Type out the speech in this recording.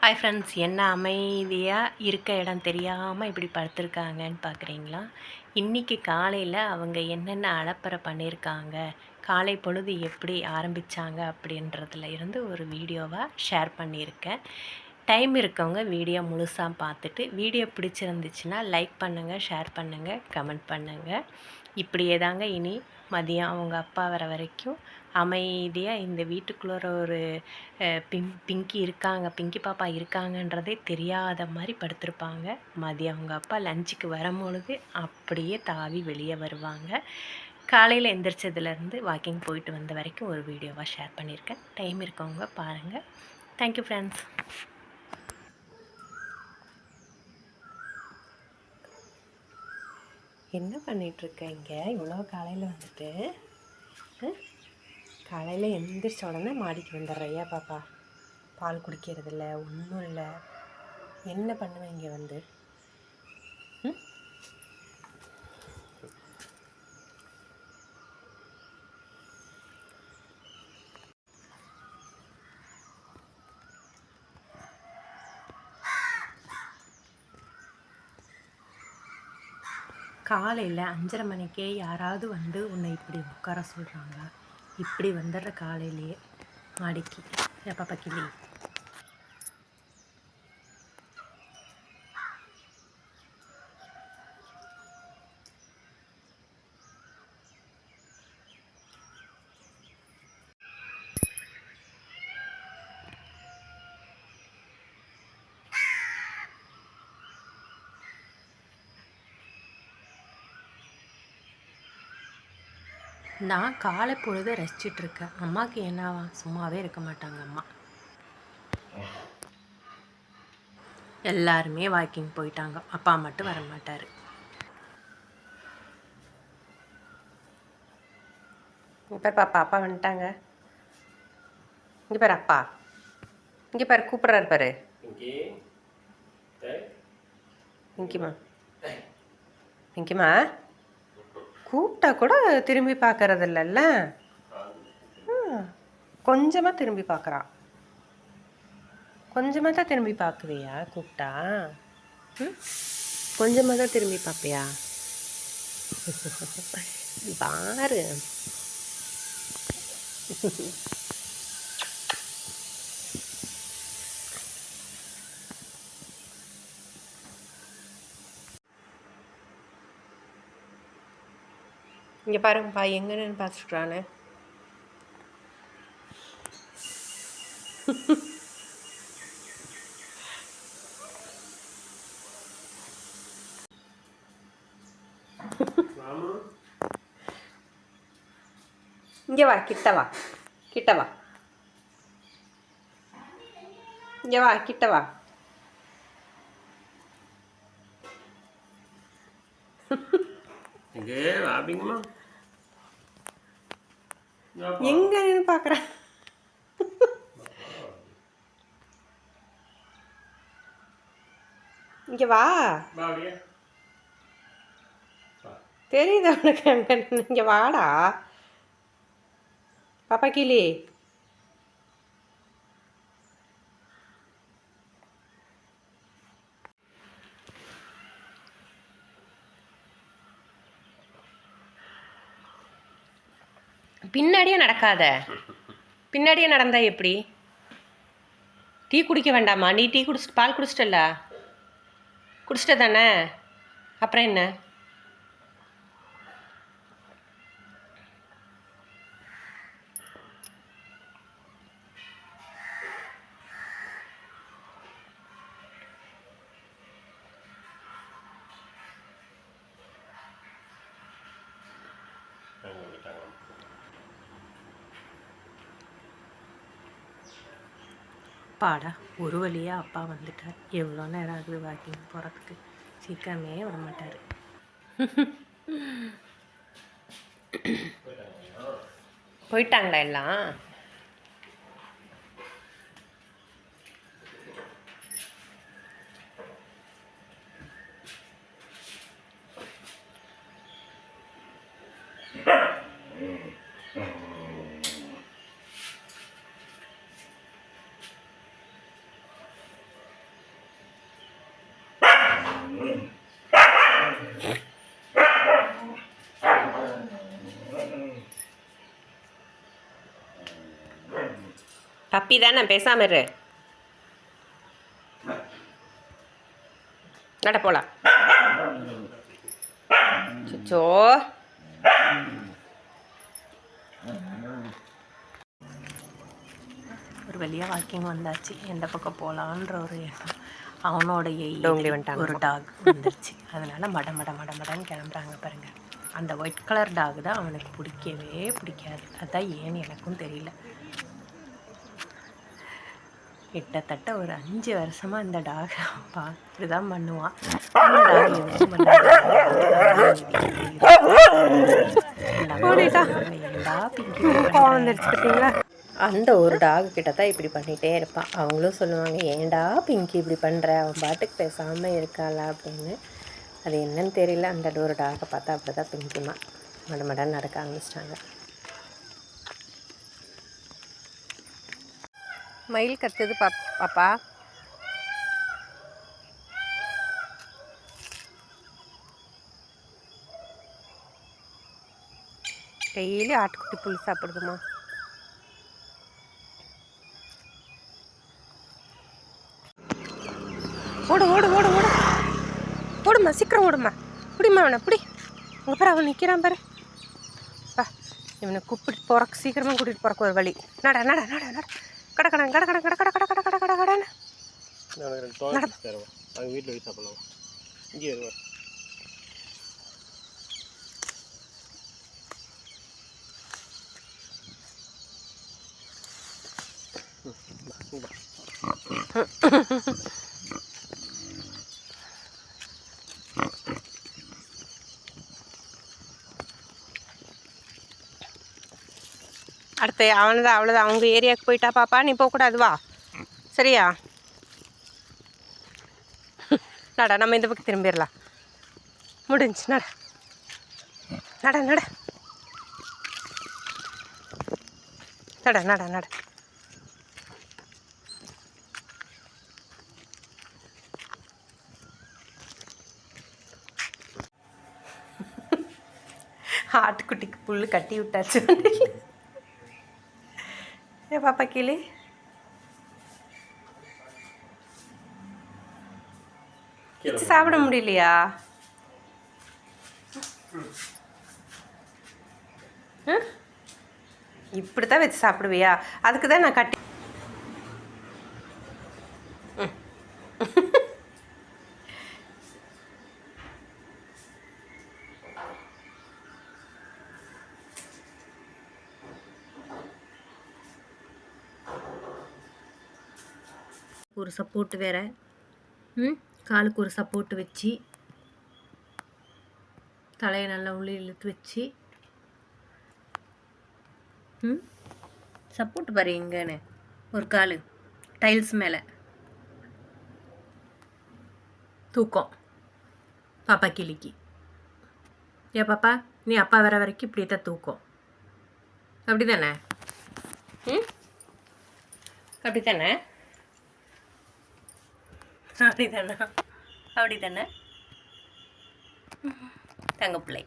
Hi friends என்ன அமைதியாக இருக்க இடம் தெரியாமல் இப்படி படுத்துருக்காங்கன்னு பார்க்குறீங்களா இன்றைக்கி காலையில் அவங்க என்னென்ன அலப்பறை பண்ணியிருக்காங்க காலை பொழுது எப்படி ஆரம்பித்தாங்க அப்படின்றதுல இருந்து ஒரு வீடியோவாக ஷேர் பண்ணியிருக்கேன். டைம் இருக்கவங்க வீடியோ முழுசாக பார்த்துட்டு வீடியோ பிடிச்சிருந்துச்சுன்னா லைக் பண்ணுங்கள் ஷேர் பண்ணுங்கள் கமெண்ட் பண்ணுங்கள் இப்படியே தாங்க இனி மதியம் அவங்க அப்பா வர வரைக்கும் அமைதியாக இந்த வீட்டுக்குள்ளே ஒரு பிங் பிங்கி இருக்காங்க பிங்கி பாப்பா இருக்காங்கன்றதே தெரியாத மாதிரி படுத்திருப்பாங்க. மதியம் அவங்க அப்பா லஞ்சுக்கு வரும்பொழுது அப்படியே தாவி வெளியே வருவாங்க. காலையில் எந்திரிச்சதுலேருந்து வாக்கிங் போயிட்டு வந்த வரைக்கும் ஒரு வீடியோவாக ஷேர் பண்ணியிருக்கேன். டைம் இருக்கவங்க பாருங்கள் தேங்க்யூ ஃப்ரெண்ட்ஸ் என்ன பண்ணிகிட்ருக்க இங்கே இவ்வளோ காலையில் வந்துட்டு காலையில் எந்திரிச்ச உடனே மாடிக்கு வந்துடுறையா பாப்பா. பால் குடிக்கிறதில்ல ஒன்றும் இல்லை. என்ன பண்ணுவேன் இங்கே வந்து? காலையில் அஞ்சரை மணிக்கே யாராவது வந்து உன்னை இப்படி உட்கார சொல்கிறாங்க இப்படி வந்துடுற காலையிலேயே மாடிக்கு. எப்போ பக்கிலி நான் காலை பொழுது ரசிச்சிட்டு இருக்கேன் அம்மாவுக்கு என்னவா? சும்மாவே இருக்க மாட்டாங்க அம்மா. எல்லாருமே வாக்கிங் போயிட்டாங்க. அப்பா மட்டும் வர மாட்டார். இங்கே பாரு பாப்பா அப்பா வந்துட்டாங்க. இங்கே பாரு அப்பா. இங்கே பாரு கூப்பிட்றாரு பாரு. பிங்கிமா பிங்கிமா கூப்பிட்டா கூட திரும்பி பார்க்கறது இல்லைல்ல கொஞ்சமாக திரும்பி பார்க்குறான். கொஞ்சமாக தான் திரும்பி பார்க்குவியா? கூப்பிட்டா? ம். கொஞ்சமாக தான் திரும்பி பார்ப்பியா? பாரு. இங்கே பாருங்கப்பா எங்கன்னு பார்த்துட்டுறானு இங்கே வா கிட்ட வா கிட்ட வா. இங்கே வா கிட்ட வா. எங்கே வாப்பிங்கம்மா எங்க நின்று பார்க்குறேன் இங்கே வா. தெரியுது அவனுக்கு அங்கே இங்கே வாடா. பாப்பா கிளி பின்னாடியே நடக்காத. பின்னாடியே நடந்தா எப்படி? டீ குடிக்க வேண்டாமா? நீ டீ குடிச்சிட்டு பால் குடிச்சிட்டல குடிச்சிட்ட தானே அப்புறம் என்ன? அப்பாடா ஒரு வழியாக அப்பா வந்துட்டார். எவ்வளோ நேரம் ஆகுது வாக்கிங் போகிறதுக்கு சீக்கிரமே வரமாட்டார். மாட்டார் போயிட்டாங்களா எல்லாம்? பப்பி தானே பேசாம இரு நட போலாம் சுச்சோ ஒரு வழியாக வாக்கிங் வந்தாச்சு. எந்த பக்கம் போகலான்ற ஒரு எண்ணம். அவனோடைய. ஒரு டாக் வந்துருச்சு அதனால மட மட மட மடன்னு கிளம்புறாங்க பாருங்க அந்த ஒயிட் கலர் டாக் தான் அவனுக்கு பிடிக்கவே பிடிக்காது அதான் ஏன்னு எனக்கும் தெரியல கிட்டத்தட்ட ஒரு அஞ்சு வருஷமா இந்த டாக் பார்த்துட்டு தான் பண்ணுவான். ஏன்டா பிங்கி? அந்த ஒரு டாக் கிட்ட தான் இப்படி பண்ணிகிட்டே இருப்பான். அவங்களும் சொல்லுவாங்க ஏன்டா பிங்கி இப்படி பண்ணுற அவன் பாட்டுக்கு பேசாமல் இருக்காளா? அப்படின்னு. அது என்னன்னு தெரியல. அந்த ஒரு டாகை பார்த்தா அப்படி தான் பிங்கிமா மட நடக்க ஆரம்பிச்சிட்டாங்க. மயில் கத்துது பா பாப்பா. டெய்லி ஆட்டுக்குட்டி புல் சாப்பிடுதுமா ஓடு ஓடு ஓடு ஓடு ஓடுமா சீக்கிரம் ஓடுமா பிடிமா அவனை பிடி உங்க பாரு அவன் நிற்கிறான் பாரு பா இவனை கூப்பிட்டு போறக்கு சீக்கிரமாக கூட்டிகிட்டு போறக்கு ஒரு வழி நட நட நட நட கட கட கட கட கட கட கட கட கட கட கடன்னு அவங்க வீட்டில் போய் சாப்பிடலாம் இங்கே வருவேன் அடுத்து அவனதான் அவ்வளோதான் அவங்க ஏரியாவுக்கு போயிட்டா பாப்பா நீ போகக்கூடாது வா. சரியா? நட நம்ம இந்த பக்கம் திரும்பிடலாம். முடிஞ்சு நட. நட நட. நட நட நட. ஆட்டுக்குட்டிக்கு புல் கட்டி விட்டாச்சு. பாப்பா கிளி வச்சு சாப்பிட முடியலையா இப்படி தான் வச்சு சாப்பிடுவியா அதுக்கு தான் நான் கட்டி ம். ஒரு சப்போர்ட் வேற. ம்? காலுக்கு ஒரு சப்போர்ட் வச்சு தலையை நல்லா உள்ளே இழுத்து வச்சு. ம்? சப்போர்ட் பாரு எங்கன்னு. ஒரு காலு. டைல்ஸ் மேலே. தூக்கம். பாப்பா கிளிக்கு. ஏ பாப்பா நீ அப்பா வர வரைக்கும் இப்படியே தான் தூக்கம். அப்படி தானே ம்? அப்படி தானே அப்படி தானே அப்படி தானே தங்க பிள்ளை.